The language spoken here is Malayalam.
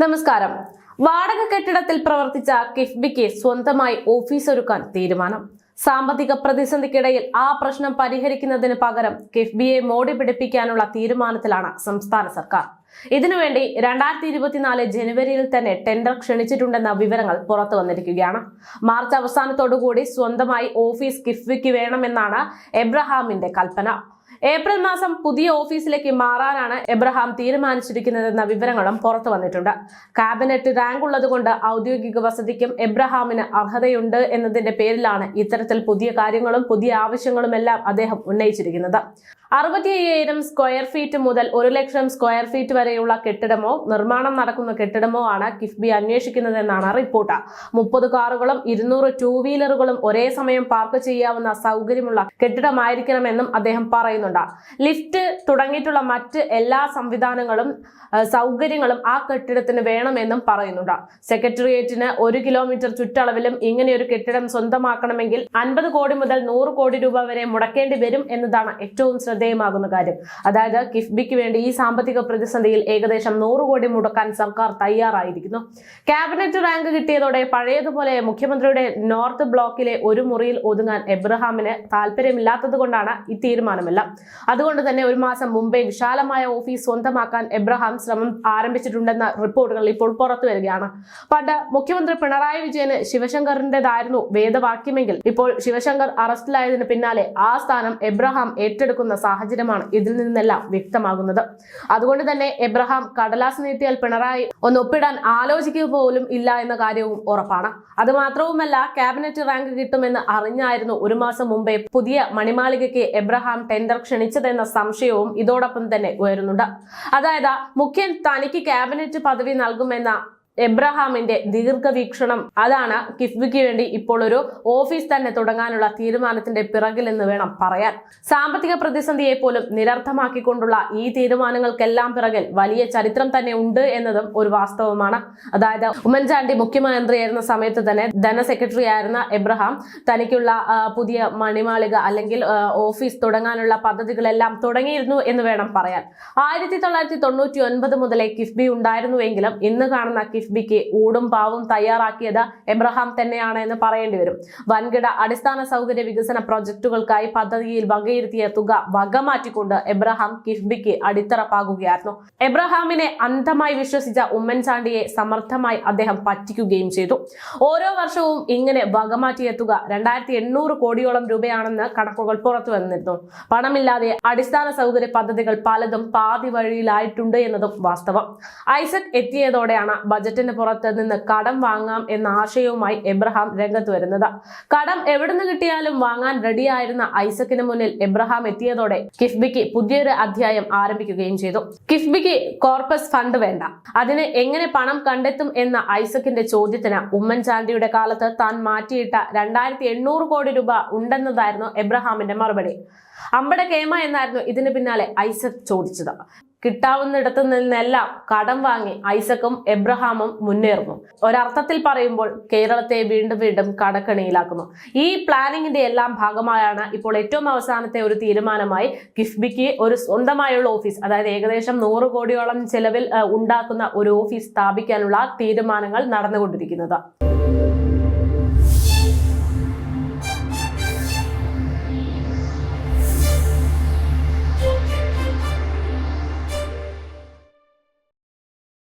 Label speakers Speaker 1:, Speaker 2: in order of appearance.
Speaker 1: നമസ്കാരം. വാടക കെട്ടിടത്തിൽ പ്രവർത്തിച്ച കിഫ്ബിക്ക് സ്വന്തമായി ഓഫീസ് ഒരുക്കാൻ തീരുമാനം. സാമ്പത്തിക പ്രതിസന്ധിക്കിടയിൽ ആ പ്രശ്നം പരിഹരിക്കുന്നതിന് പകരം കിഫ്ബിയെ മോടി പിടിപ്പിക്കാനുള്ള തീരുമാനത്തിലാണ് സംസ്ഥാന സർക്കാർ. ഇതിനുവേണ്ടി രണ്ടായിരത്തി ഇരുപത്തിനാല് ജനുവരിയിൽ തന്നെ ടെൻഡർ ക്ഷണിച്ചിട്ടുണ്ടെന്ന വിവരങ്ങൾ പുറത്തു വന്നിരിക്കുകയാണ്. മാർച്ച് അവസാനത്തോടുകൂടി സ്വന്തമായി ഓഫീസ് കിഫ്ബിക്ക് വേണമെന്നാണ് എബ്രഹാമിന്റെ കൽപ്പന. ഏപ്രിൽ മാസം പുതിയ ഓഫീസിലേക്ക് മാറാനാണ് എബ്രഹാം തീരുമാനിച്ചിരിക്കുന്നതെന്ന വിവരങ്ങളും പുറത്തു വന്നിട്ടുണ്ട്. കാബിനറ്റ് റാങ്ക് ഉള്ളതുകൊണ്ട് ഔദ്യോഗിക വസതിക്കും എബ്രഹാമിന് അർഹതയുണ്ട് എന്നതിന്റെ പേരിലാണ് ഇത്തരത്തിൽ പുതിയ കാര്യങ്ങളും പുതിയ ആവശ്യങ്ങളും എല്ലാം അദ്ദേഹം ഉന്നയിച്ചിരിക്കുന്നത്. അറുപത്തി അയ്യായിരം സ്ക്വയർ ഫീറ്റ് മുതൽ ഒരു ലക്ഷം സ്ക്വയർ ഫീറ്റ് വരെയുള്ള കെട്ടിടമോ നിർമ്മാണം നടക്കുന്ന കെട്ടിടമോ ആണ് കിഫ്ബി അന്വേഷിക്കുന്നതെന്നാണ് റിപ്പോർട്ട്. മുപ്പത് കാറുകളും ഇരുന്നൂറ് ടൂ വീലറുകളും ഒരേ സമയം പാർക്ക് ചെയ്യാവുന്ന സൗകര്യമുള്ള കെട്ടിടമായിരിക്കണമെന്നും അദ്ദേഹം പറയുന്നുണ്ട്. ലിഫ്റ്റ് തുടങ്ങിയിട്ടുള്ള മറ്റ് എല്ലാ സംവിധാനങ്ങളും സൗകര്യങ്ങളും ആ കെട്ടിടത്തിന് വേണമെന്നും പറയുന്നുണ്ട്. സെക്രട്ടേറിയറ്റിന് ഒരു കിലോമീറ്റർ ചുറ്റളവിലും ഇങ്ങനെയൊരു കെട്ടിടം സ്വന്തമാക്കണമെങ്കിൽ അൻപത് കോടി മുതൽ നൂറ് കോടി രൂപ വരെ മുടക്കേണ്ടി വരും എന്നതാണ് ഏറ്റവും ശ്രദ്ധേയമാകുന്ന കാര്യം. അതായത് കിഫ്ബിക്ക് വേണ്ടി ഈ സാമ്പത്തിക പ്രതിസന്ധിയിൽ ഏകദേശം നൂറ് കോടി മുടക്കാൻ സർക്കാർ തയ്യാറായിരിക്കുന്നു. ക്യാബിനറ്റ് റാങ്ക് കിട്ടിയതോടെ പഴയതുപോലെ മുഖ്യമന്ത്രിയുടെ നോർത്ത് ബ്ലോക്കിലെ ഒരു മുറിയിൽ ഒതുങ്ങാൻ എബ്രഹാമിന് താല്പര്യമില്ലാത്തത് കൊണ്ടാണ് ഈ തീരുമാനമെല്ലാം. അതുകൊണ്ട് തന്നെ ഒരു മാസം മുമ്പേ വിശാലമായ ഓഫീസ് സ്വന്തമാക്കാൻ എബ്രഹാം ശ്രമം ആരംഭിച്ചിട്ടുണ്ടെന്ന റിപ്പോർട്ടുകൾ ഇപ്പോൾ പുറത്തു വരികയാണ്. പണ്ട് മുഖ്യമന്ത്രി പിണറായി വിജയന് ശിവശങ്കറിന്റേതായിരുന്നു വേദവാക്യമെങ്കിൽ ഇപ്പോൾ ശിവശങ്കർ അറസ്റ്റിലായതിന് പിന്നാലെ ആ സ്ഥാനം എബ്രഹാം ഏറ്റെടുക്കുന്ന സാഹചര്യമാണ് ഇതിൽ നിന്നെല്ലാം വ്യക്തമാകുന്നത്. അതുകൊണ്ട് തന്നെ എബ്രഹാം കടലാസ് നീട്ടിയാൽ പിണറായി ഒന്ന് ഒപ്പിടാൻ ആലോചിക്കുക പോലും ഇല്ല എന്ന കാര്യവും ഉറപ്പാണ്. അത് മാത്രവുമല്ല ക്യാബിനറ്റ് റാങ്ക് കിട്ടുമെന്ന് അറിഞ്ഞായിരുന്നു ഒരു മാസം മുമ്പേ പുതിയ മണിമാളികയ്ക്ക് എബ്രഹാം ടെൻഡർ ക്ഷണിച്ചതെന്ന സംശയവും ഇതോടൊപ്പം തന്നെ ഉയരുന്നുണ്ട്. അതായത് മുഖ്യൻ തനിക്ക് ക്യാബിനറ്റ് പദവി നൽകുമെന്ന എബ്രഹാമിന്റെ ദീർഘവീക്ഷണം. അതാണ് കിഫ്ബിക്ക് വേണ്ടി ഇപ്പോൾ ഒരു ഓഫീസ് തന്നെ തുടങ്ങാനുള്ള തീരുമാനത്തിന്റെ പിറകിൽ എന്ന് വേണം പറയാൻ. സാമ്പത്തിക പ്രതിസന്ധിയെ പോലും നിരർത്ഥമാക്കിക്കൊണ്ടുള്ള ഈ തീരുമാനങ്ങൾക്കെല്ലാം പിറകിൽ വലിയ ചരിത്രം തന്നെ ഉണ്ട് എന്നതും ഒരു വാസ്തവമാണ്. അതായത് ഉമ്മൻചാണ്ടി മുഖ്യമന്ത്രിയായിരുന്ന സമയത്ത് തന്നെ ധനസെക്രട്ടറി ആയിരുന്ന എബ്രഹാം തനിക്കുള്ള പുതിയ മണിമാളിക അല്ലെങ്കിൽ ഓഫീസ് തുടങ്ങാനുള്ള പദ്ധതികളെല്ലാം തുടങ്ങിയിരുന്നു എന്ന് വേണം പറയാൻ. ആയിരത്തി തൊള്ളായിരത്തി തൊണ്ണൂറ്റി ഒൻപത് മുതലേ കിഫ്ബി ഉണ്ടായിരുന്നുവെങ്കിലും ഇന്ന് കാണുന്ന കിഫ്ബിക്ക് ഊടും പാവും തയ്യാറാക്കിയത് എബ്രഹാം തന്നെയാണ് എന്ന് പറയേണ്ടി വരും. വൻകിട അടിസ്ഥാന സൗകര്യ വികസന പ്രൊജക്ടുകൾക്കായി പദ്ധതിയിൽ വകയിരുത്തിയ തുക വകമാറ്റിക്കൊണ്ട് എബ്രഹാം കിഫ്ബിക്ക് അടിത്തറ പാകുകയായിരുന്നു എബ്രഹാമിനെ അന്ധമായി വിശ്വസിച്ച ഉമ്മൻചാണ്ടിയെ സമർത്ഥമായി അദ്ദേഹം പറ്റിക്കുകയും ചെയ്തു. ഓരോ വർഷവും ഇങ്ങനെ വകമാറ്റിയ തുക രണ്ടായിരത്തി എണ്ണൂറ് കോടിയോളം രൂപയാണെന്ന് കണക്കുകൾ പുറത്തു വന്നിരുന്നു. പണമില്ലാതെ അടിസ്ഥാന സൗകര്യ പദ്ധതികൾ പലതും പാതി വഴിയിലായിട്ടുണ്ട് എന്നതും വാസ്തവം. ഐസക് എത്തിയതോടെയാണ് ബജറ്റിന് പുറത്ത് നിന്ന് കടം വാങ്ങാം എന്ന ആശയവുമായി എബ്രഹാം രംഗത്ത് വരുന്നത്. കടം എവിടുന്ന് കിട്ടിയാലും വാങ്ങാൻ റെഡിയായിരുന്ന ഐസക്കിന് മുന്നിൽ എബ്രഹാം എത്തിയതോടെ കിഫ്ബിക്ക് പുതിയൊരു അധ്യായം ആരംഭിക്കുകയും ചെയ്തു. കിഫ്ബിക്ക് കോർപ്പസ് ഫണ്ട് വേണ്ട. അതിന് എങ്ങനെ പണം കണ്ടെത്തും എന്ന ഐസക്കിന്റെ ചോദ്യത്തിന് ഉമ്മൻചാണ്ടിയുടെ കാലത്ത് താൻ മാറ്റിയിട്ട രണ്ടായിരത്തി എണ്ണൂറ് കോടി രൂപ ഉണ്ടെന്നതായിരുന്നു എബ്രഹാമിന്റെ മറുപടി. അമ്പട കേമ എന്നായിരുന്നു ഇതിന് പിന്നാലെ ഐസക് ചോദിച്ചത്. കിട്ടാവുന്നിടത്തു നിന്നെല്ലാം കടം വാങ്ങി ഐസക്കും എബ്രഹാമും മുന്നേറുന്നു. ഒരർത്ഥത്തിൽ പറയുമ്പോൾ കേരളത്തെ വീണ്ടും വീണ്ടും കടക്കണിയിലാക്കുന്നു. ഈ പ്ലാനിങ്ങിന്റെ എല്ലാം ഭാഗമായാണ് ഇപ്പോൾ ഏറ്റവും അവസാനത്തെ ഒരു തീരുമാനമായി കിഫ്ബിക്ക് ഒരു സ്വന്തമായുള്ള ഓഫീസ് അതായത് ഏകദേശം നൂറ് കോടിയോളം ചെലവിൽ ഉണ്ടാക്കുന്ന ഒരു ഓഫീസ് സ്ഥാപിക്കാനുള്ള തീരുമാനങ്ങൾ നടന്നുകൊണ്ടിരിക്കുന്നത്.